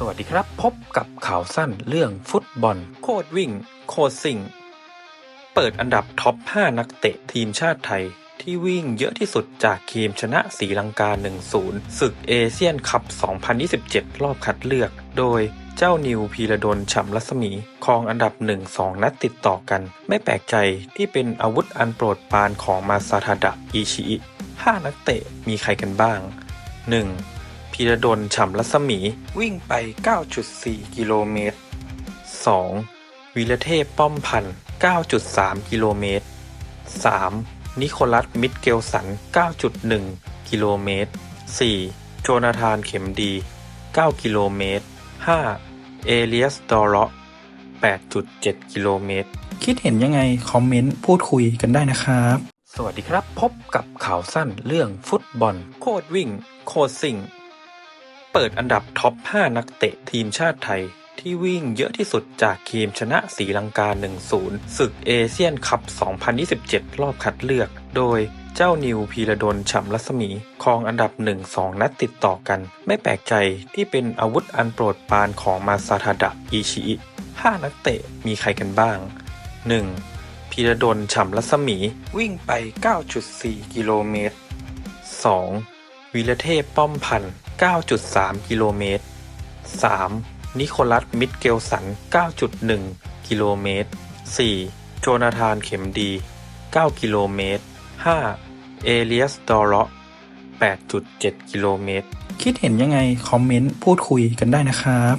สวัสดีครับ พบกับข่าวสั้นเรื่องฟุตบอล โคตรวิ่ง โคซิ่ง เปิดอันดับท็อป 5 นักเตะทีมชาติไทย ที่วิ่งเยอะที่สุดจากทีมชนะศรีลังกา 1-0 ศึกเอเชียนคัพ 2027 รอบคัดเลือก โดยเจ้านิวพีระดลฉ่ำรัศมีครองอันดับ 1-2 นัดติดต่อกัน ไม่แปลกใจที่เป็นอาวุธอันโปรดปานของมาซาทาดะอิชิอิ5นักเตะมีใครกันบ้าง 1. พีระดลฉ่ำรัศมีวิ่งไป 9.4 กิโลเมตร 2. วีระเทพป้อมพันธ์9.3 กิโลเมตร 3. นิโคลัส มิดเกลสัน 9.1 กิโลเมตร 4. โจนาธานเข็มดี 9 กิโลเมตร 5. เอเลียส ดอร์เร8.7 กิโลเมตร คิดเห็นยังไง คอมเมนต์ พูดคุยกันได้นะครับ สวัสดีครับ พบกับข่าวสั้นเรื่องฟุตบอล โคตรวิ่ง โคตรซิ่ง เปิดอันดับท็อป 5 นักเตะทีมชาติไทย ที่วิ่งเยอะที่สุดจากทีมชนะศรีลังกา 1-0 ศึกเอเชียนคัพ 2027 รอบคัดเลือก โดยเจ้านิวพีระดลฉ่ำรัศมีครองอันดับ 1-2 นัดติดต่อกัน ไม่แปลกใจที่เป็นอาวุธอันโปรดปานของมาซาทาดะอิชิอิ5นักเตะมีใครกันบ้าง 1. พีระดลฉ่ำรัศมีวิ่งไป 9.4 กิโลเมตร 2. วีรเทพป้อมพันธ์ 9.3 กิโลเมตร 3. นิโคลัส มิดเกลสัน 9.1 กิโลเมตร 4. โจนาธาน เข็มดี 9 กิโลเมตร 5. เอเลียส ดอร์เร8.7 กิโลเมตร คิดเห็นยังไง คอมเมนต์ พูดคุยกันได้นะครับ